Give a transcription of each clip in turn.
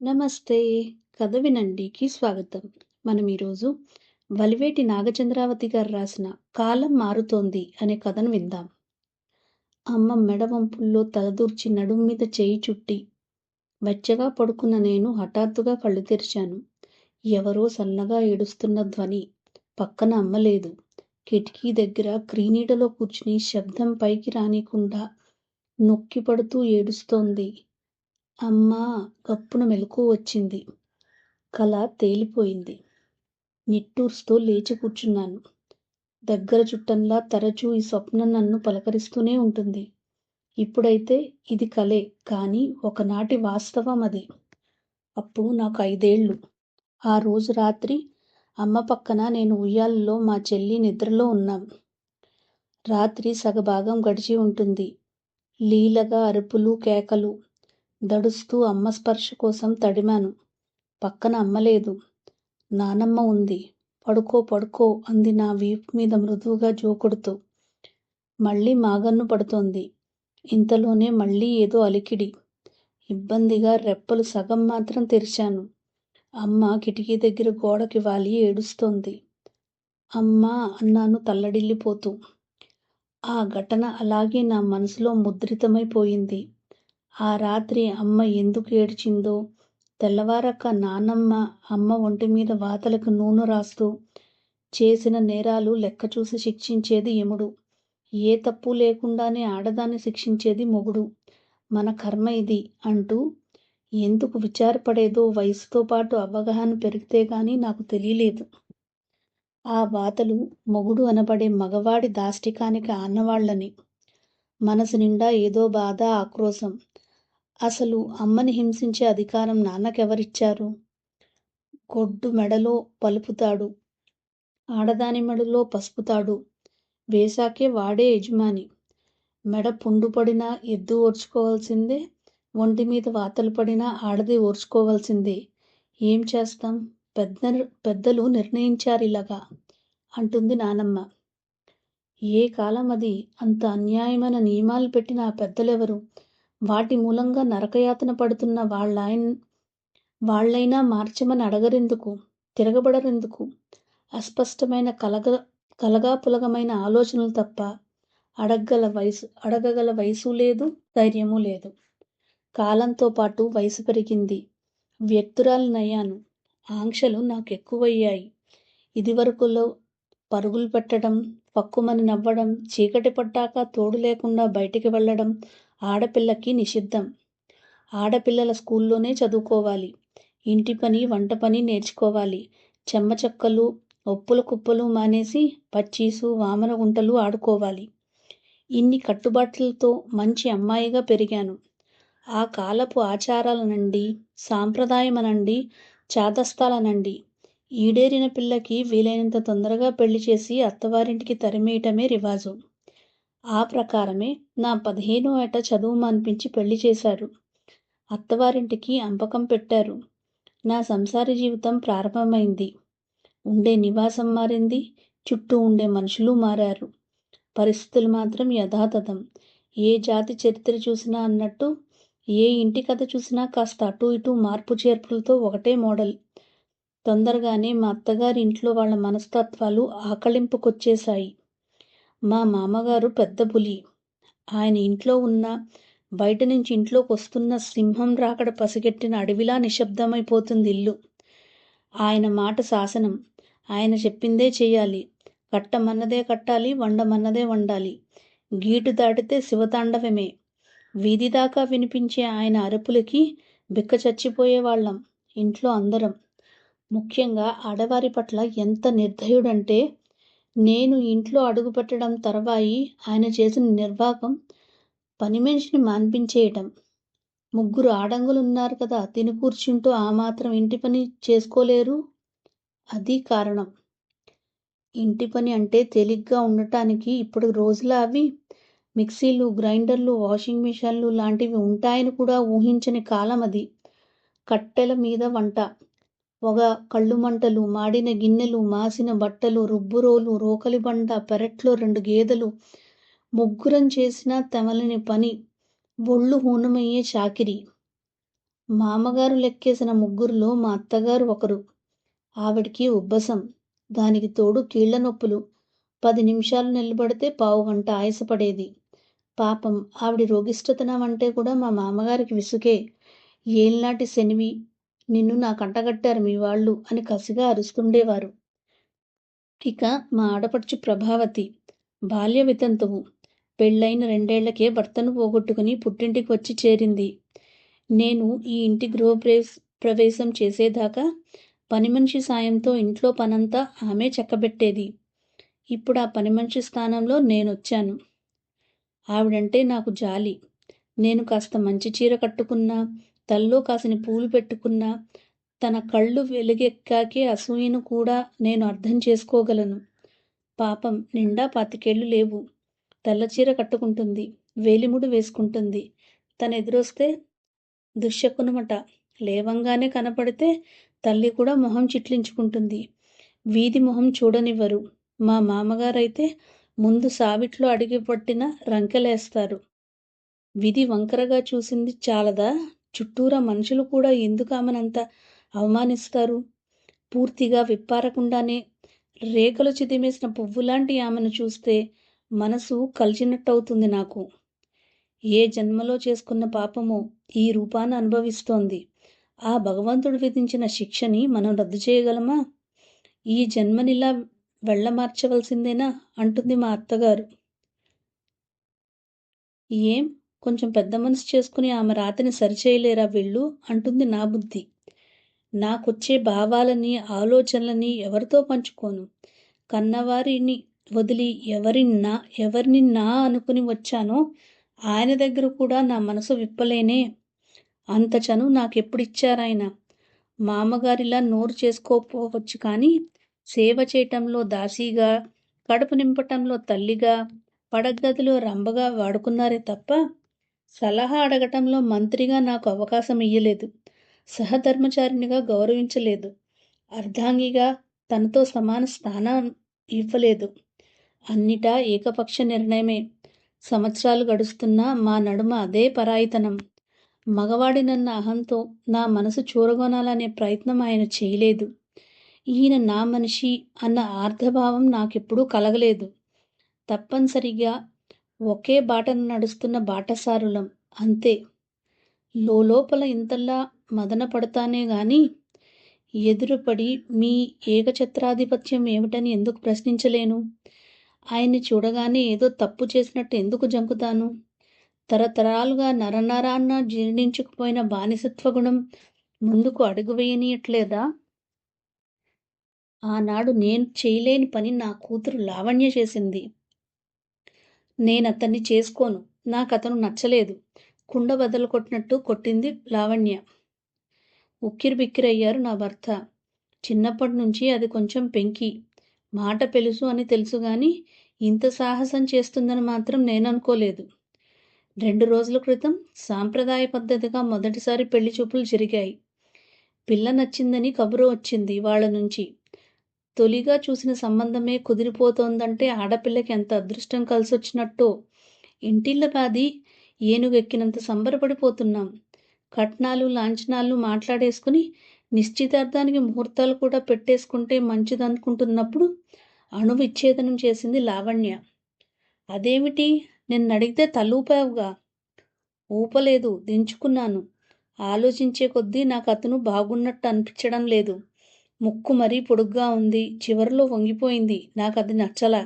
నమస్తే! కథ వినండికి స్వాగతం. మనం ఈరోజు వలివేటి నాగచంద్రావతి గారు రాసిన 'కాలం మారుతోంది' అనే కథను విందాం. అమ్మ మెడ వంపుల్లో తలదూర్చి నడుం మీద చేయి చుట్టి వెచ్చగా పడుకున్న నేను హఠాత్తుగా కళ్ళు తెరిచాను. ఎవరో సన్నగా ఏడుస్తున్న ధ్వని. పక్కన అమ్మలేదు కిటికీ దగ్గర క్రీనీడలో కూర్చుని శబ్దం పైకి రానీకుండా నొక్కిపడుతూ ఏడుస్తోంది. అమ్మా! గప్పున మెలకువ వచ్చింది. కల తేలిపోయింది. నిట్టూర్స్తూ లేచి కూర్చున్నాను. దగ్గర చుట్టంలా తరచూ ఈ స్వప్నం నన్ను పలకరిస్తూనే ఉంటుంది. ఇప్పుడైతే ఇది కలే కానీ ఒకనాటి వాస్తవం అది. అప్పుడు నాకు ఐదేళ్ళు. ఆ రోజు రాత్రి అమ్మ పక్కన నేను ఉయ్యాలలో మా చెల్లి నిద్రలో ఉన్నాం. రాత్రి సగభాగం గడిచి ఉంటుంది. లీలగా అరుపులు, కేకలు. దడుస్తూ అమ్మ స్పర్శ కోసం తడిమాను. పక్కన అమ్మలేదు నానమ్మ ఉంది. పడుకో పడుకో అంది నా వీపు మీద మృదువుగా జోకొడుతూ. మళ్ళీ మాగన్ను పడుతోంది. ఇంతలోనే మళ్ళీ ఏదో అలికిడి. ఇబ్బందిగా రెప్పలు సగం మాత్రం తెరిచాను. అమ్మ కిటికీ దగ్గర గోడకి వాలి ఏడుస్తోంది. అమ్మా అన్నాను తల్లడిల్లిపోతూ. ఆ ఘటన అలాగే నా మనసులో ముద్రితమైపోయింది. ఆ రాత్రి అమ్మ ఎందుకు ఏడ్చిందో, తెల్లవారక నానమ్మ అమ్మ ఒంటి మీద వాతలకు నూనె రాస్తూ చేసిన నేరాలు లెక్కచూసి శిక్షించేది యముడు. ఏ తప్పు లేకుండానే ఆడదాన్ని శిక్షించేది మొగుడు. మన కర్మ ఇది అంటూ ఎందుకు విచారపడేదో వయసుతో పాటు అవగాహన పెరిగితే గాని నాకు తెలియలేదు. ఆ వాతలు మొగుడు అనబడే మగవాడి దాష్టికానికి ఆనవాళ్ళని. మనసు నిండా ఏదో బాధ, ఆక్రోశం. అసలు అమ్మని హింసించే అధికారం నాన్నకెవరిచ్చారు? గొడ్డు మెడలో పలుపుతాడు. ఆడదాని మెడలో పసుపుతాడు. వేశాకే వాడే యజమాని. మెడ పుండుపడినా ఎద్దు ఓర్చుకోవాల్సిందే. ఒంటి మీద వాతలు పడినా ఆడది ఓర్చుకోవాల్సిందే. ఏం చేస్తాం? పెద్ద పెద్దలు నిర్ణయించారు ఇలాగా అంటుంది నానమ్మ. ఏ కాలం అది అంత అన్యాయమైన నియమాలు పెట్టిన ఆ పెద్దలెవరు? వాటి మూలంగా నరకయాతన పడుతున్న వాళ్ళాయన్ వాళ్ళైనా మార్చమని అడగరెందుకు? తిరగబడరెందుకు? అస్పష్టమైన కలగ కలగా పులగమైన ఆలోచనలు తప్ప అడగల వయసు అడగగల వయసు లేదు, ధైర్యమూ లేదు. కాలంతో పాటు వయసు పెరిగింది. వ్యక్తురాలనయ్యాను ఆంక్షలు నాకు ఎక్కువయ్యాయి ఇదివరకులో పరుగులు పెట్టడం, పక్కుమని నవ్వడం, చీకటి పడ్డాక తోడు లేకుండా బయటికి వెళ్ళడం ఆడపిల్లకి నిషిద్ధం. ఆడపిల్లల స్కూల్లోనే చదువుకోవాలి. ఇంటి పని, వంట పని నేర్చుకోవాలి. చెమ్మచెక్కలు, ఒప్పుల కుప్పలు మానేసి పచ్చీసు, వామనగుంటలు ఆడుకోవాలి. ఇన్ని కట్టుబాట్లతో మంచి అమ్మాయిగా పెరిగాను. ఆ కాలపు ఆచారాలనండి, సాంప్రదాయమనండి, చాదస్తాలనండి ఈడేరిన పిల్లకి వీలైనంత తొందరగా పెళ్ళి చేసి అత్తవారింటికి తరిమేయటమే రివాజు. ఆ ప్రకారమే నా పదిహేనో ఏట చదువు మాన్పించి పెళ్ళి చేశారు. అత్తవారింటికి అంపకం పెట్టారు. నా సంసార జీవితం ప్రారంభమైంది. ఉండే నివాసం మారింది. చుట్టూ ఉండే మనుషులు మారారు. పరిస్థితులు మాత్రం యథాతథం. ఏ జాతి చరిత్ర చూసినా అన్నట్టు ఏ ఇంటి కథ చూసినా కాస్త అటూ ఇటూ మార్పు చేర్పులతో ఒకటే మోడల్. తొందరగానే మా అత్తగారి ఇంట్లో వాళ్ళ మనస్తత్వాలు ఆకలింపుకొచ్చేశాయి మా మామగారు పెద్ద పులి. ఆయన ఇంట్లో ఉన్న బయట నుంచి ఇంట్లోకి వస్తున్న సింహం రాకడ పసిగట్టిన అడవిలా నిశ్శబ్దమైపోతుంది ఇల్లు. ఆయన మాట శాసనం. ఆయన చెప్పిందే చేయాలి కట్టమన్నదే కట్టాలి. వండమన్నదే వండాలి. గీటు దాటితే శివతాండవమే. వీధి దాకా వినిపించే ఆయన అరుపులకి బిక్క చచ్చిపోయేవాళ్ళం ఇంట్లో అందరం. ముఖ్యంగా ఆడవారి పట్ల ఎంత నిర్దయుడంటే నేను ఇంట్లో అడుగుపెట్టడం తర్వాయి ఆయన చేసిన నిర్వాహం పని మనిషిని మాన్పించేయటం. ముగ్గురు ఆడంగులున్నారు కదా తిని కూర్చుంటూ ఆ మాత్రం ఇంటి పని చేసుకోలేరు? అది కారణం. ఇంటి పని అంటే తేలిగ్గా ఉండటానికి ఇప్పుడు రోజుల అవి? మిక్సీలు, గ్రైండర్లు, వాషింగ్ మిషన్లు లాంటివి ఉంటాయని కూడా ఊహించని కాలం అది. కట్టెల మీద వంట. పొగ, కళ్ళుమంటలు, మాడిన గిన్నెలు, మాసిన బట్టలు, రుబ్బురోలు, రోకలి బండ పెరట్లో రెండు గేదెలు, ముగ్గురం చేసినా తెమలని పని, బొళ్ళు హూనమయ్యే చాకిరి. మామగారు లెక్కేసిన ముగ్గురులో మా అత్తగారు ఒకరు. ఆవిడికి ఉబ్బసం. దానికి తోడు కీళ్ళ నొప్పులు. పది నిమిషాలు నిలబడితే పావు గంట ఆయాసపడేది. పాపం ఆవిడ రోగిష్టతనం అంటే కూడా మా మామగారికి విసుకే. ఏల్నాటి శనివి నిన్ను నా కంటగట్టారు మీ వాళ్ళు అని కసిగా అరుస్తుండేవారు. ఇక మా ఆడపడుచు ప్రభావతి బాల్య వితంతువు పెళ్ళైన రెండేళ్ళకే భర్తను పోగొట్టుకుని పుట్టింటికి వచ్చి చేరింది. నేను ఈ ఇంటి గృహప్రవేశ ప్రవేశం చేసేదాకా పని మనిషి సాయంతో ఇంట్లో పనంతా ఆమె చెక్కబెట్టేది. ఇప్పుడు ఆ పని మనిషి స్థానంలో నేనొచ్చాను. ఆవిడంటే నాకు జాలి. నేను కాస్త మంచి చీర కట్టుకున్నా తల్లో కాసిన పూలు పెట్టుకున్నా తన కళ్ళు వెలుగెక్కాకే అసూయను కూడా నేను అర్థం చేసుకోగలను. పాపం నిండా పాతికేళ్ళు లేవు. తెల్లచీర కట్టుకుంటుంది వేలిముడు వేసుకుంటుంది. తన ఎదురొస్తే దుశ్శకునమట. లేవంగానే కనపడితే తల్లి కూడా మొహం చిట్లించుకుంటుంది. వీధి మొహం చూడనివ్వరు. మా మామగారైతే ముందు సావిట్లో అడిగి పట్టిన రంకెలేస్తారు. విధి వంకరగా చూసింది చాలదా? చుట్టూరా మనుషులు కూడా ఎందుకు ఆమెనంత అవమానిస్తారు? పూర్తిగా విప్పారకుండానే రేఖలు చిదిమేసిన పువ్వులాంటి ఆమెను చూస్తే మనసు కలిచినట్టవుతుంది నాకు. ఏ జన్మలో చేసుకున్న పాపమో ఈ రూపాన్ని అనుభవిస్తోంది. ఆ భగవంతుడు విధించిన శిక్షని మనం రద్దు చేయగలమా? ఈ జన్మనిలా వెళ్ళమార్చవలసిందేనా? అంటుంది మా అత్తగారు. ఏం? కొంచెం పెద్ద మనసు చేసుకుని ఆమె రాతని సరిచేయలేరా వీళ్ళు? అంటుంది నా బుద్ధి. నాకొచ్చే భావాలని ఆలోచనలని ఎవరితో పంచుకోను? కన్నవారిని వదిలి ఎవరిన్నా ఎవరిని నా అనుకుని వచ్చానో ఆయన దగ్గర కూడా నా మనసు విప్పలేనే. అంత చను నాకెప్పుడిచ్చారాయన? మామగారిలా నోరు చేసుకోకపోవచ్చు కానీ సేవ చేయటంలో దాసీగా కడుపు నింపటంలో తల్లిగా పడగదిలో రంబగా వాడుకున్నారే తప్ప సలహా అడగటంలో మంత్రిగా నాకు అవకాశం ఇయ్యలేదు. సహధర్మచారినిగా గౌరవించలేదు. అర్ధాంగిగా తనతో సమాన స్థానం ఇవ్వలేదు. అన్నిటా ఏకపక్ష నిర్ణయమే. సంవత్సరాలు గడుస్తున్నా మా నడుమ అదే పరాయితనం. మగవాడి నన్న అహంతో నా మనసు చూరగొనాలనే ప్రయత్నం ఆయన చేయలేదు. ఈయన నా మనిషి అన్న ఆర్ధభావం నాకెప్పుడూ కలగలేదు. తప్పనిసరిగా ఒకే బాటను నడుస్తున్న బాటసారులం. అంతే. లోపల ఇంతలా మదన పడతానే గాని ఎదురుపడి మీ ఏకఛత్రాధిపత్యం ఏమిటని ఎందుకు ప్రశ్నించలేను? ఆయన్ని చూడగానే ఏదో తప్పు చేసినట్టు ఎందుకు జంకుతాను? తరతరాలుగా నరనరాన్న జీర్ణించుకుపోయిన బానిసత్వ గుణం ముందుకు అడుగు వేయనీయట్లేదా? ఆనాడు నేను చేయలేని పని నా కూతురు లావణ్య చేసింది. నేను అతన్ని చేసుకోను. నాకు అతను నచ్చలేదు. కుండ బదలు కొట్టినట్టు కొట్టింది లావణ్య. ఉక్కిరిబిక్కిరయ్యారు నా భర్త. చిన్నప్పటి నుంచి అది కొంచెం పెంకి. మాట పెలుసు అని తెలుసు గాని ఇంత సాహసం చేస్తుందని మాత్రం నేను అనుకోలేదు రెండు రోజుల క్రితం సాంప్రదాయ పద్ధతిగా మొదటిసారి పెళ్ళి చూపులు జరిగాయి. పిల్ల నచ్చిందని కబురు వచ్చింది వాళ్ళ నుంచి. తొలిగా చూసిన సంబంధమే కుదిరిపోతోందంటే ఆడపిల్లకి ఎంత అదృష్టం కలిసొచ్చినట్టు. ఇంటిళ్ళ పాది ఏనుగెక్కినంత సంబరపడిపోతున్నాం. కట్నాలు లాంఛనాలు మాట్లాడేసుకుని నిశ్చితార్థానికి ముహూర్తాలు కూడా పెట్టేసుకుంటే మంచిదనుకుంటున్నప్పుడు అణు విచ్ఛేదనం చేసింది లావణ్య. అదేమిటి? నిన్ను అడిగితే తలూపావుగా. ఊపలేదు దించుకున్నాను. ఆలోచించే కొద్దీ నాకు అతను బాగున్నట్టు అనిపించడం లేదు. ముక్కు మరీ పొడుగ్గా ఉంది చివరిలో వంగిపోయింది నాకు అది నచ్చలా.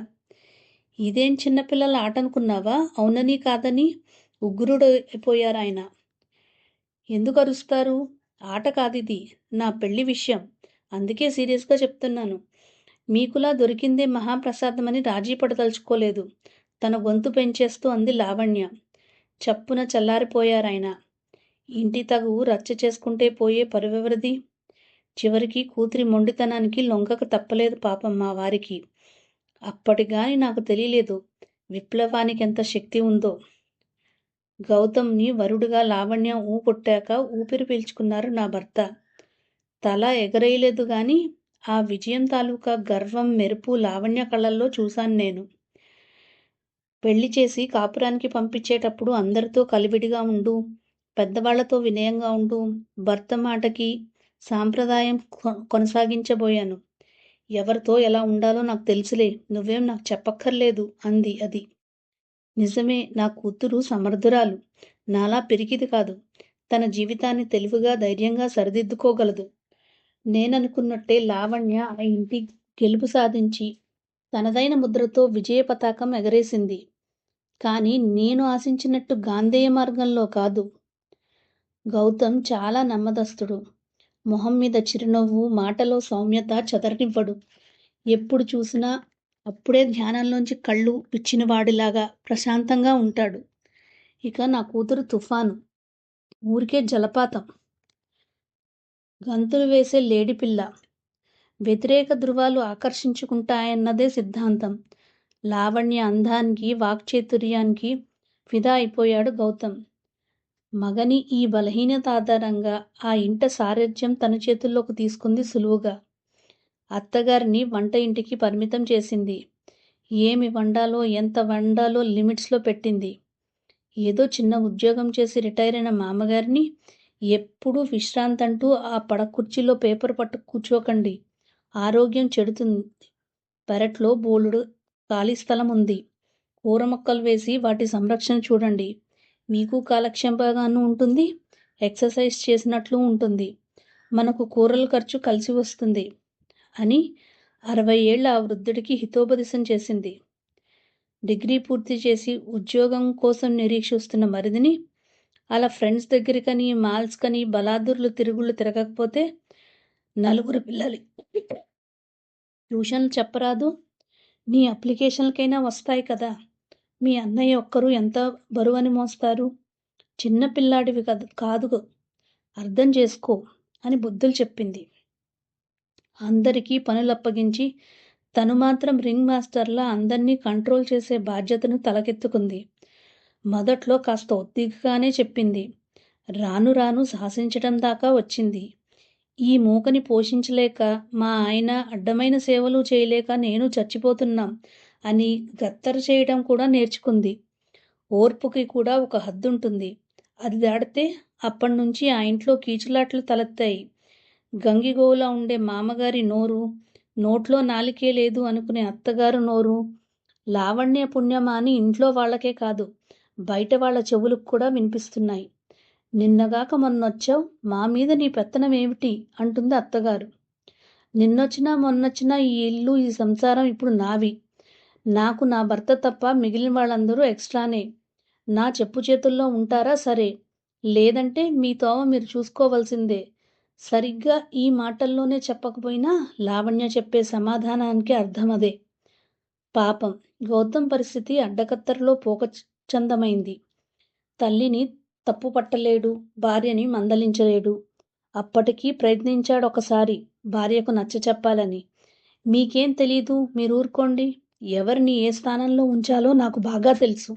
ఇదేం చిన్నపిల్లల ఆట అనుకున్నావా అవునని కాదని ఉగ్రుడైపోయారు ఆయన ఎందుకు అరుస్తారు? ఆట కాదిది నా పెళ్ళి విషయం. అందుకే సీరియస్గా చెప్తున్నాను. మీకులా దొరికిందే మహాప్రసాదమని రాజీ పడదలుచుకోలేదు. తన గొంతు పెంచేస్తూ అంది లావణ్య. చప్పున చల్లారిపోయారాయన. ఇంటి తగు రచ్చ చేసుకుంటే పోయే పరువెవరిది? చివరికి కూతురి మొండితనానికి లొంగక తప్పలేదు పాపం మా వారికి. అప్పటిగాని నాకు తెలియలేదు విప్లవానికి ఎంత శక్తి ఉందో. గౌతమ్ని వరుడుగా లావణ్య ఊ కొట్టాక ఊపిరి పీల్చుకున్నారు నా భర్త. తల ఎగరేయలేదు గాని ఆ విజయం తాలూకా గర్వం మెరుపు లావణ్య కళ్ళల్లో చూశాను నేను. పెళ్ళి చేసి కాపురానికి పంపించేటప్పుడు అందరితో కలివిడిగా ఉండు పెద్దవాళ్ళతో వినయంగా ఉండు భర్త మాటకి సాంప్రదాయం కొనసాగించబోయాను. ఎవరితో ఎలా ఉండాలో నాకు తెలుసులే నువ్వేం నాకు చెప్పక్కర్లేదు అంది అది. నిజమే నా కూతురు సమర్థురాలు. నాలా పెరిగిది కాదు. తన జీవితాన్ని తెలివిగా ధైర్యంగా సరిదిద్దుకోగలదు. నేననుకున్నట్టే లావణ్య ఆ ఇంటి గెలుపు సాధించి తనదైన ముద్రతో విజయ పతాకం ఎగరేసింది. కానీ నేను ఆశించినట్టు గాంధేయ మార్గంలో కాదు. గౌతమ్ చాలా నమ్మదస్తుడు. మొహం మీద చిరునవ్వు మాటలో సౌమ్యత చెదరనివ్వడు. ఎప్పుడు చూసినా అప్పుడే ధ్యానంలోంచి కళ్ళు పిచ్చినవాడిలాగా ప్రశాంతంగా ఉంటాడు. ఇక నా కూతురు తుఫాను. ఊరికే జలపాతం. గంతులు వేసే లేడిపిల్ల వ్యతిరేక ధృవాలు ఆకర్షించుకుంటాయన్నదే సిద్ధాంతం. లావణ్య అందానికి వాక్చైతుర్యానికి ఫిదా అయిపోయాడు గౌతమ్. మగని ఈ బలహీనత ఆధారంగా ఆ ఇంట సారథ్యం తన చేతుల్లోకి తీసుకుంది సులువుగా. అత్తగారిని వంట ఇంటికి పరిమితం చేసింది. ఏమి వండాలో ఎంత వండాలో లిమిట్స్లో పెట్టింది. ఏదో చిన్న ఉద్యోగం చేసి రిటైర్ అయిన మామగారిని ఎప్పుడూ విశ్రాంతి అంటూ ఆ పడ కుర్చీలో పేపర్ పట్టు కూర్చోకండి. ఆరోగ్యం చెడుతుంది. పెరట్లో బోలుడు ఖాళీ స్థలం ఉంది. కూర మొక్కలు వేసి వాటి సంరక్షణ చూడండి. మీకు కాలక్షేపంగాను ఉంటుంది ఎక్సర్సైజ్ చేసినట్లు ఉంటుంది మనకు కూరల ఖర్చు కలిసి వస్తుంది అని అరవై ఏళ్ళ ఆ వృద్ధుడికి హితోపదేశం చేసింది. డిగ్రీ పూర్తి చేసి ఉద్యోగం కోసం నిరీక్షిస్తున్న మరిదిని అలా ఫ్రెండ్స్ దగ్గరికని మాల్స్కని బలాదుర్లు తిరుగుళ్ళు తిరగకపోతే నలుగురు పిల్లలు. ట్యూషన్ చెప్పరాదు నీ అప్లికేషన్లకైనా వస్తాయి కదా. మీ అన్నయ్య ఒక్కరు ఎంత బరువని మోస్తారు? చిన్న పిల్లాడివి కదా కాదు అర్థం చేసుకో అని బుద్ధులు చెప్పింది. అందరికీ పనులు అప్పగించి తను మాత్రం రింగ్ మాస్టర్లా అందరినీ కంట్రోల్ చేసే బాధ్యతను తలకెత్తుకుంది. మొదట్లో కాస్త ఒత్తిగానే చెప్పింది. రాను రాను శాసించడం దాకా వచ్చింది. ఈ మూకని పోషించలేక మా ఆయన అడ్డమైన సేవలు చేయలేక నేను చచ్చిపోతున్నాం. అని గత్తర చేయడం కూడా నేర్చుకుంది. ఓర్పుకి కూడా ఒక హద్దు ఉంటుంది అది దాడితే అప్పటి నుంచి ఆ ఇంట్లో కీచులాట్లు తలెత్తాయి. గంగిగోవులా ఉండే మామగారి నోరు నోట్లో నాలికే లేదు అనుకునే అత్తగారు నోరు లావణ్య పుణ్యమా అని ఇంట్లో వాళ్ళకే కాదు బయట వాళ్ళ చెవులకు కూడా వినిపిస్తున్నాయి. నిన్నగాక మొన్నొచ్చావు మా మీద నీ పెత్తనం ఏమిటి? అంటుంది అత్తగారు. నిన్నొచ్చినా మొన్నొచ్చినా ఈ ఇల్లు ఈ సంసారం ఇప్పుడు నావి. నాకు నా భర్త తప్ప మిగిలిన వాళ్ళందరూ ఎక్స్ట్రానే. నా చెప్పు చేతుల్లో ఉంటారా? సరే. లేదంటే మీ తోవ మీరు చూసుకోవలసిందే. సరిగ్గా ఈ మాటల్లోనే చెప్పకపోయినా లావణ్య చెప్పే సమాధానానికి అర్థం అదే. పాపం. గౌతమ్ పరిస్థితి అడ్డకత్తరలో పోకచందమైంది తల్లిని తప్పు పట్టలేడు భార్యని మందలించలేడు. అప్పటికీ ప్రయత్నించాడు ఒకసారి భార్యకు నచ్చ చెప్పాలని మీకేం తెలీదు? మీరు ఊరుకోండి. ఎవరిని ఏ స్థానంలో ఉంచాలో నాకు బాగా తెలుసు.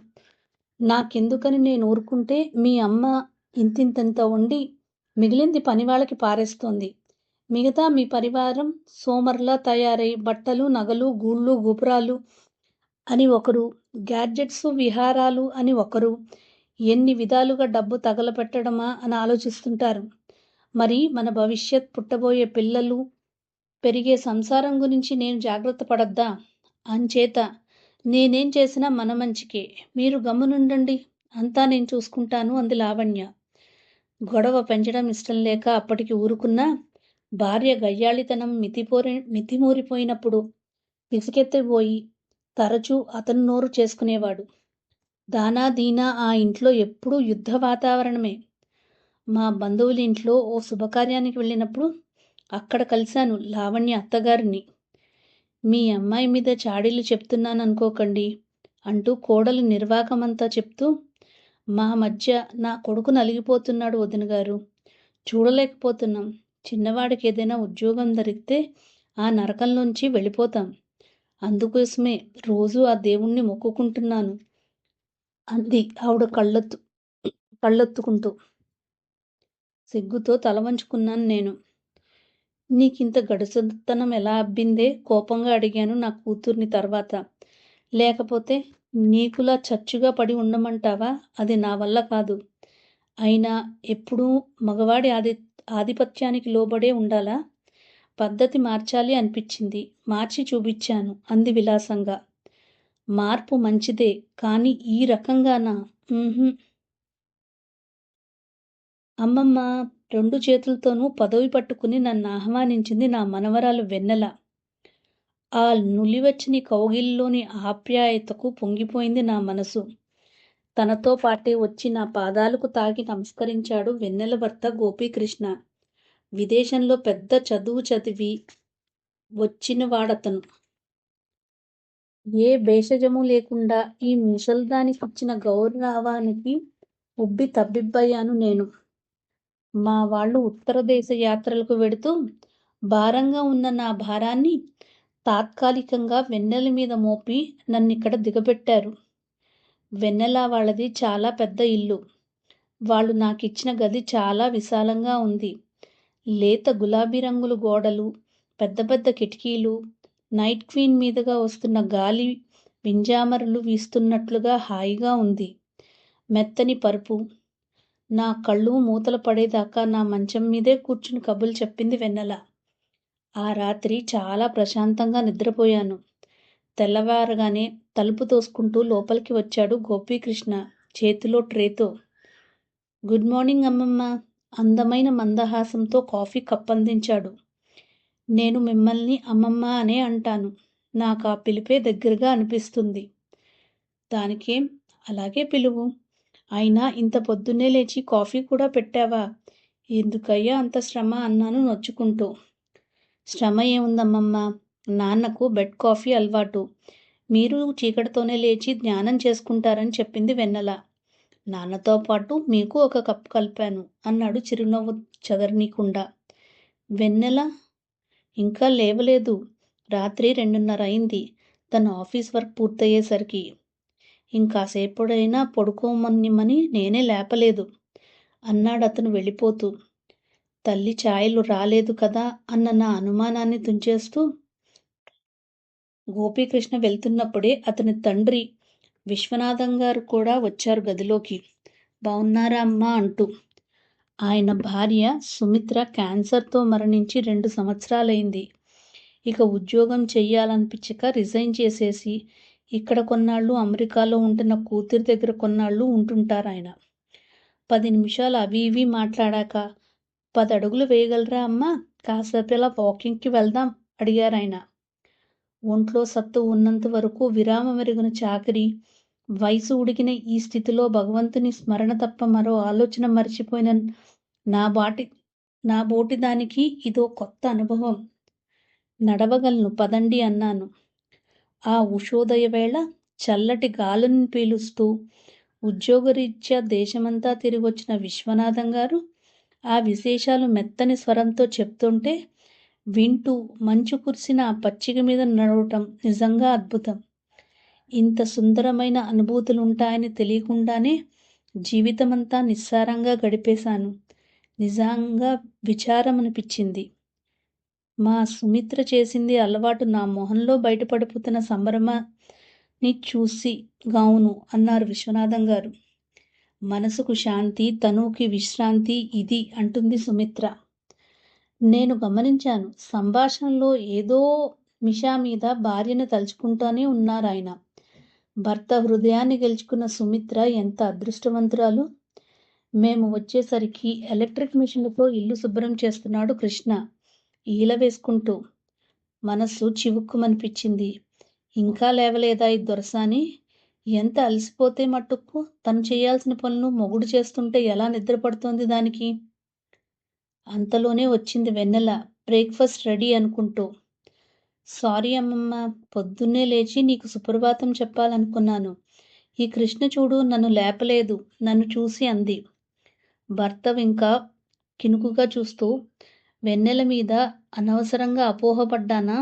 నాకెందుకని నేను ఊరుకుంటే మీ అమ్మ ఇంతింతంత ఉండి మిగిలింది పనివాళ్ళకి పారేస్తోంది. మిగతా మీ పరివారం సోమర్లా తయారై బట్టలు నగలు గూళ్ళు గుపురాలు అని ఒకరు గ్యాడ్జెట్స్ విహారాలు అని ఒకరు ఎన్ని విధాలుగా డబ్బు తగలపెట్టడమా అని ఆలోచిస్తుంటారు. మరి మన భవిష్యత్ పుట్టబోయే పిల్లలు పెరిగే సంసారం గురించి నేను జాగ్రత్త పడద్దా? అంచేత నేనేం చేసినా మన మంచికే మీరు గమ్మునుండండి. అంతా నేను చూసుకుంటాను అంది లావణ్య. గొడవ పెంచడం ఇష్టం లేక అప్పటికి ఊరుకున్నా భార్య గయ్యాళితనం మితిపోరి మితిమూరిపోయినప్పుడు విసుకెత్తిపోయి తరచూ అతను నోరు చేసుకునేవాడు. దానా దీనా ఆ ఇంట్లో ఎప్పుడూ యుద్ధ వాతావరణమే. మా బంధువుల ఇంట్లో ఓ శుభకార్యానికి వెళ్ళినప్పుడు అక్కడ కలిశాను లావణ్య అత్తగారిని. మీ అమ్మాయి మీద చాడీలు చెప్తున్నాను అనుకోకండి అంటూ కోడలు నిర్వాకమంతా చెప్తూ మా మధ్య నా కొడుకు నలిగిపోతున్నాడు వదిన గారు. చూడలేకపోతున్నాం. చిన్నవాడికి ఏదైనా ఉద్యోగం దొరికితే ఆ నరకంలోంచి వెళ్ళిపోతాం. అందుకోసమే రోజు ఆ దేవుణ్ణి మొక్కుకుంటున్నాను. అంది ఆవిడ కళ్ళొత్తు కళ్ళొత్తుకుంటూ. సిగ్గుతో తల వంచుకున్నాను నేను. నీకింత గడుసుతనం ఎలా అబ్బిందే? కోపంగా అడిగాను నా కూతుర్ని తర్వాత. లేకపోతే నీకులా చచ్చుగా పడి ఉండమంటావా? అది నా వల్ల కాదు. అయినా ఎప్పుడూ మగవాడి ఆది ఆధిపత్యానికి లోబడే ఉండాలా? పద్ధతి మార్చాలి అనిపించింది. మార్చి చూపించాను అంది విలాసంగా. మార్పు మంచిదే కానీ ఈ రకంగానా? అమ్మమ్మ రెండు చేతులతోనూ పదవి పట్టుకుని నన్ను ఆహ్వానించింది నా మనవరాలు వెన్నెల. ఆ నులివచ్చని కౌగిల్లోని ఆప్యాయతకు పొంగిపోయింది నా మనసు. తనతో పాటే వచ్చి నా పాదాలకు తాగి నమస్కరించాడు వెన్నెల భర్త గోపీకృష్ణ. విదేశంలో పెద్ద చదువు చదివి వచ్చిన వాడతను. ఏ భేషజము లేకుండా ఈ ముసల్దానికి ఇచ్చిన గౌరవానికి ఉబ్బి తబ్బిబ్బయ్యాను నేను. మా వాళ్ళు ఉత్తర దేశ యాత్రలకు వెడుతూ భారంగా ఉన్న నా భారాన్ని తాత్కాలికంగా వెన్నెల మీద మోపి నన్నిక్కడ దిగబెట్టారు. వెన్నెల వాళ్ళది చాలా పెద్ద ఇల్లు. వాళ్ళు నాకు ఇచ్చిన గది చాలా విశాలంగా ఉంది. లేత గులాబీ రంగులు గోడలు పెద్ద పెద్ద కిటికీలు నైట్ క్వీన్ మీదుగా వస్తున్న గాలి వింజామరలు వీస్తున్నట్లుగా హాయిగా ఉంది. మెత్తని పరుపు నా కళ్ళు మూతలు పడేదాకా నా మంచం మీదే కూర్చుని కబులు చెప్పింది వెన్నెల. ఆ రాత్రి చాలా ప్రశాంతంగా నిద్రపోయాను. తెల్లవారగానే తలుపు తోసుకుంటూ లోపలికి వచ్చాడు గోపీకృష్ణ చేతిలో ట్రేతో. గుడ్ మార్నింగ్ అమ్మమ్మ అందమైన మందహాసంతో కాఫీ కప్పందించాడు. నేను మిమ్మల్ని అమ్మమ్మ అనే అంటాను. నాకు ఆ పిలిపే దగ్గరగా అనిపిస్తుంది. దానికేం? అలాగే పిలువు. అయినా ఇంత పొద్దున్నే లేచి కాఫీ కూడా పెట్టావా? ఎందుకయ్యా అంత శ్రమ అన్నాను నొచ్చుకుంటూ. శ్రమ ఏముందమ్మమ్మ? నాన్నకు బెడ్ కాఫీ అలవాటు. మీరు చీకటితోనే లేచి ధ్యానం చేసుకుంటారని చెప్పింది వెన్నెల. నాన్నతో పాటు మీకు ఒక కప్పు కలిపాను అన్నాడు చిరునవ్వు చెదరనీకుండా. వెన్నెల? ఇంకా లేవలేదు. రాత్రి రెండున్నర అయింది. తన ఆఫీస్ వర్క్ పూర్తయ్యేసరికి ఇంకాసేపుడైనా పడుకోమనిమని నేనే లేపలేదు. అన్నాడు అతను వెళ్ళిపోతూ. తల్లి ఛాయలు రాలేదు కదా అన్న నా అనుమానాన్ని తుంచేస్తూ. గోపీకృష్ణ వెళ్తున్నప్పుడే అతని తండ్రి విశ్వనాథం గారు కూడా వచ్చారు గదిలోకి. బాగున్నారా అమ్మా అంటూ. ఆయన భార్య సుమిత్ర క్యాన్సర్తో మరణించి రెండు సంవత్సరాలైంది. ఇక ఉద్యోగం చెయ్యాలనిపించక రిజైన్ చేసేసి ఇక్కడ కొన్నాళ్ళు అమెరికాలో ఉంటున్న కూతురి దగ్గర కొన్నాళ్ళు ఉంటుంటారు ఆయన. పది నిమిషాలు అవి ఇవి మాట్లాడాక పది అడుగులు వేయగలరా అమ్మా? కాసేపు ఇలా వాకింగ్కి వెళ్దాం అడిగారు ఆయన. ఒంట్లో సత్తు ఉన్నంత వరకు విరామం మెరుగున చాకరి వయసు ఉడికిన ఈ స్థితిలో భగవంతుని స్మరణ తప్ప మరో ఆలోచన మర్చిపోయిన నా బాటి నా బోటి దానికి ఇదో కొత్త అనుభవం. నడవగలను పదండి అన్నాను. ఆ ఉషోదయ వేళ చల్లటి గాలుని పీలుస్తూ ఉద్యోగరీత్యా దేశమంతా తిరిగొచ్చిన విశ్వనాథం గారు ఆ విశేషాలు మెత్తని స్వరంతో చెప్తుంటే వింటూ మంచు కురిసిన ఆ పచ్చిక మీద నడవటం నిజంగా అద్భుతం. ఇంత సుందరమైన అనుభూతులుంటాయని తెలియకుండానే జీవితమంతా నిస్సారంగా గడిపేశాను. నిజంగా విచారం అనిపించింది మా సుమిత్ర చేసింది అలవాటు నా మొహంలో బయటపడిపోతున్న సంబరమాన్ని చూసి గావును అన్నారు విశ్వనాథం గారు. మనసుకు శాంతి తనువుకి విశ్రాంతి ఇది అంటుంది సుమిత్ర. నేను గమనించాను సంభాషణలో ఏదో మిషా మీద భార్యను తలుచుకుంటూనే ఉన్నారు ఆయన. భర్త హృదయాన్ని గెలుచుకున్న సుమిత్ర ఎంత అదృష్టవంతురాలు? మేము వచ్చేసరికి ఎలక్ట్రిక్ మిషన్లతో ఇల్లు శుభ్రం చేస్తున్నాడు కృష్ణ. ఈల వేసుకుంటూ మనస్సు చివుక్కుమనిపించింది. ఇంకా లేవలేదా ఈ దొరసాని? ఎంత అలసిపోతే మట్టుకు తను చేయాల్సిన పనులు మొగుడు చేస్తుంటే ఎలా నిద్రపడుతోంది దానికి? అంతలోనే వచ్చింది వెన్నెల బ్రేక్ఫాస్ట్ రెడీ అనుకుంటూ. సారీ అమ్మమ్మ పొద్దున్నే లేచి నీకు సుప్రభాతం చెప్పాలనుకున్నాను. ఈ కృష్ణ చూడు నన్ను లేపలేదు నన్ను చూసి అంది. భర్త ఇంకా కినుకుగా చూస్తూ వెన్నెల మీద అనవసరంగా అపోహపడ్డానా?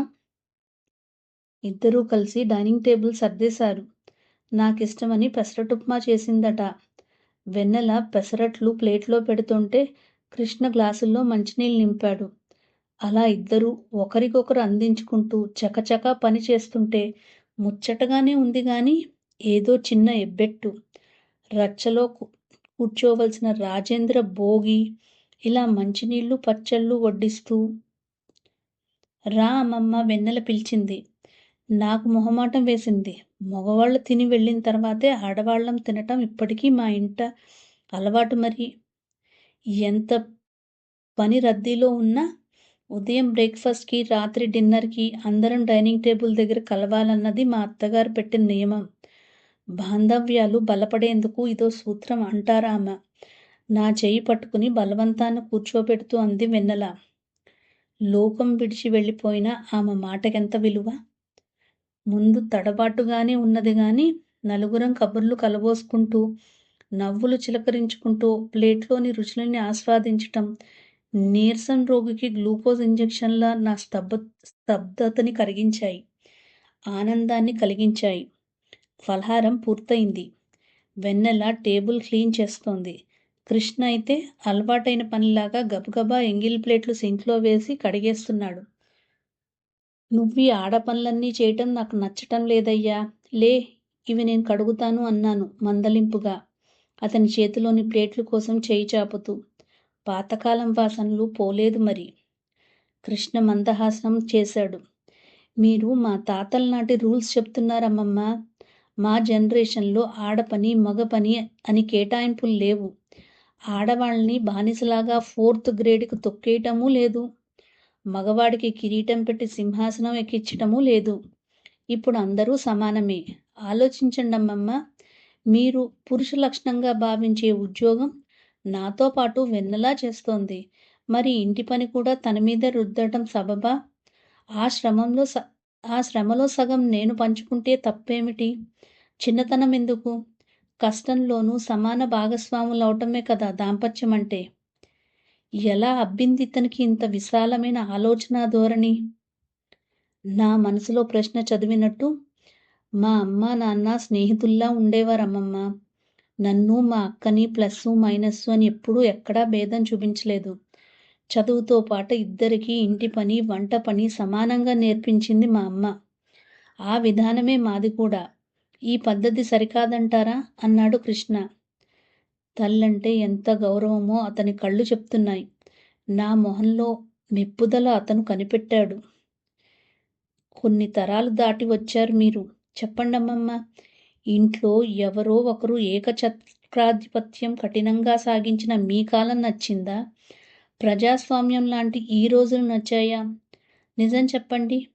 ఇద్దరూ కలిసి డైనింగ్ టేబుల్ సర్దేశారు. నాకిష్టమని పెసరటుప్మా చేసిందట. వెన్నెల పెసరట్లు ప్లేట్లో పెడుతుంటే కృష్ణ గ్లాసుల్లో మంచినీళ్ళు నింపాడు. అలా ఇద్దరూ ఒకరికొకరు అందించుకుంటూ చకచకా పని చేస్తుంటే ముచ్చటగానే ఉంది గాని ఏదో చిన్న ఎబ్బెట్టు. రచ్చలో కూర్చోవలసిన రాజేంద్ర భోగి ఇలా మంచినీళ్ళు పచ్చళ్ళు వడ్డిస్తూ రా అమ్మమ్మ వెన్నెల పిలిచింది. నాకు మొహమాటం వేసింది. మగవాళ్ళు తిని వెళ్ళిన తర్వాతే ఆడవాళ్ళం తినటం ఇప్పటికీ మా ఇంట అలవాటు మరి. ఎంత పని రద్దీలో ఉన్నా ఉదయం బ్రేక్ఫాస్ట్కి రాత్రి డిన్నర్కి అందరం డైనింగ్ టేబుల్ దగ్గర కలవాలన్నది మా అత్తగారు పెట్టిన నియమం. బాంధవ్యాలు బలపడేందుకు ఇదో సూత్రం అంటారామ. నా చెయ్యి పట్టుకుని బలవంతాన కూర్చోబెడుతూ అంది వెన్నెల. లోకం విడిచి వెళ్ళిపోయిన ఆమె మాటకెంత విలువ? ముందు తడబాటుగానే ఉన్నది గాని నలుగురం కబుర్లు కలబోసుకుంటూ నవ్వులు చిలకరించుకుంటూ ప్లేట్లోని రుచులని ఆస్వాదించటం నీరసం రోగికి గ్లూకోజ్ ఇంజెక్షన్ల నా స్తబ్ద స్తబ్దతని కరిగించాయి ఆనందాన్ని కలిగించాయి. ఫలహారం పూర్తయింది. వెన్నెల టేబుల్ క్లీన్ చేస్తోంది. కృష్ణ అయితే అలవాటైన పనిలాగా గబగబా ఎంగిల్ ప్లేట్లు సింక్లో వేసి కడిగేస్తున్నాడు. నువ్వు ఆడపనులన్నీ చేయటం నాకు నచ్చటం లేదయ్యా. లే ఇవి నేను కడుగుతాను అన్నాను మందలింపుగా. అతని చేతిలోని ప్లేట్ల కోసం చేయి చాపుతూ. పాతకాలం వాసనలు పోలేదు మరి కృష్ణ మందహాసనం చేశాడు. మీరు మా తాతల నాటి రూల్స్ చెప్తున్నారమ్మమ్మ. మా జనరేషన్లో ఆడపని మగ పని అని కేటాయింపులు లేవు. ఆడవాళ్ళని బానిసలాగా ఫోర్త్ గ్రేడ్కి తొక్కేయటమూ లేదు. మగవాడికి కిరీటం పెట్టి సింహాసనం ఎక్కించటమూ లేదు. ఇప్పుడు అందరూ సమానమే. ఆలోచించండి అమ్మమ్మ మీరు పురుష లక్షణంగా భావించే ఉద్యోగం నాతో పాటు వెన్నలా చేస్తోంది? మరి ఇంటి పని కూడా తన మీద రుద్దటం సబబా? ఆ శ్రమంలో స ఆ శ్రమలో సగం నేను పంచుకుంటే తప్పేమిటి? చిన్నతనం ఎందుకు? కష్టంలోనూ సమాన భాగస్వాములు అవటమే కదా దాంపత్యం అంటే ఎలా అబ్బింది ఇతనికి ఇంత విశాలమైన ఆలోచన ధోరణి? నా మనసులో ప్రశ్న చదివినట్టు మా అమ్మ నాన్న స్నేహితుల్లా ఉండేవారమ్మమ్మ. నన్ను మా అక్కని ప్లస్ మైనస్ అని ఎప్పుడూ ఎక్కడా భేదం చూపించలేదు. చదువుతో పాటు ఇద్దరికీ ఇంటి పని వంట పని సమానంగా నేర్పించింది మా అమ్మ. ఆ విధానమే మాది కూడా. ఈ పద్ధతి సరికాదంటారా? అన్నాడు కృష్ణ. తల్లంటే ఎంత గౌరవమో అతని కళ్ళు చెప్తున్నాయి. నా మొహంలో మెప్పుదల అతను కనిపెట్టాడు. కొన్ని తరాలు దాటి వచ్చారు మీరు. చెప్పండమ్మమ్మ. ఇంట్లో ఎవరో ఒకరు ఏకచక్రాధిపత్యం కఠినంగా సాగించిన మీ కాలం నచ్చిందా? ప్రజాస్వామ్యం లాంటి ఈ రోజులు నచ్చాయా? నిజం చెప్పండి.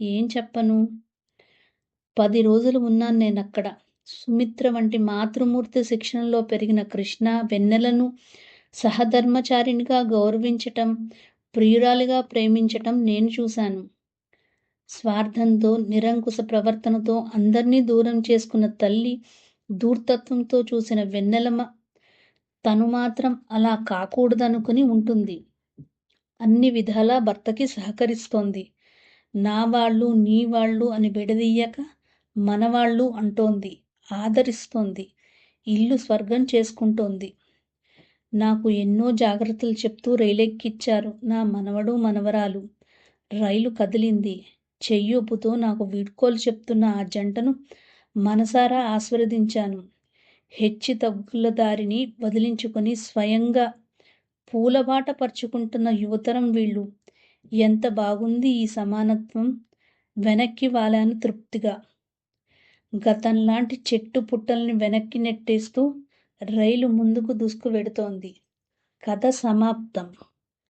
ఏం చెప్పను? పది రోజులు ఉన్నాను నేను అక్కడ. సుమిత్ర వంటి మాతృమూర్తి శిక్షణలో పెరిగిన కృష్ణ వెన్నెలను సహధర్మచారినిగా గౌరవించటం ప్రియురాలిగా ప్రేమించటం నేను చూశాను. స్వార్థంతో నిరంకుశ ప్రవర్తనతో అందరినీ దూరం చేసుకున్న తల్లి దూర్తత్వంతో చూసిన వెన్నెలమ తను మాత్రం అలా కాకూడదనుకుని ఉంటుంది. అన్ని విధాలా భర్తకి సహకరిస్తోంది. నా వాళ్ళు నీ వాళ్ళు అని విడదీయక మనవాళ్ళు అంటోంది ఆదరిస్తోంది ఇల్లు స్వర్గం చేసుకుంటోంది. నాకు ఎన్నో జాగ్రత్తలు చెప్తూ రైలెక్కిచ్చారు నా మనవడు మనవరాలు. రైలు కదిలింది. చెయ్యూపుతో నాకు వీడ్కోలు చెప్తున్న ఆ జంటను మనసారా ఆస్వాదించాను హెచ్చి తగ్గుల దారిని వదిలించుకొని స్వయంగా పూలబాట పరుచుకుంటున్న యువతరం వీళ్ళు ఎంత బాగుంది ఈ సమానత్వం? వెనక్కి వాలాను తృప్తిగా. గతంలాంటి చెట్టు పుట్టల్ని వెనక్కి నెట్టేస్తూ రైలు ముందుకు దూసుకు వెడుతోంది. కథ సమాప్తం.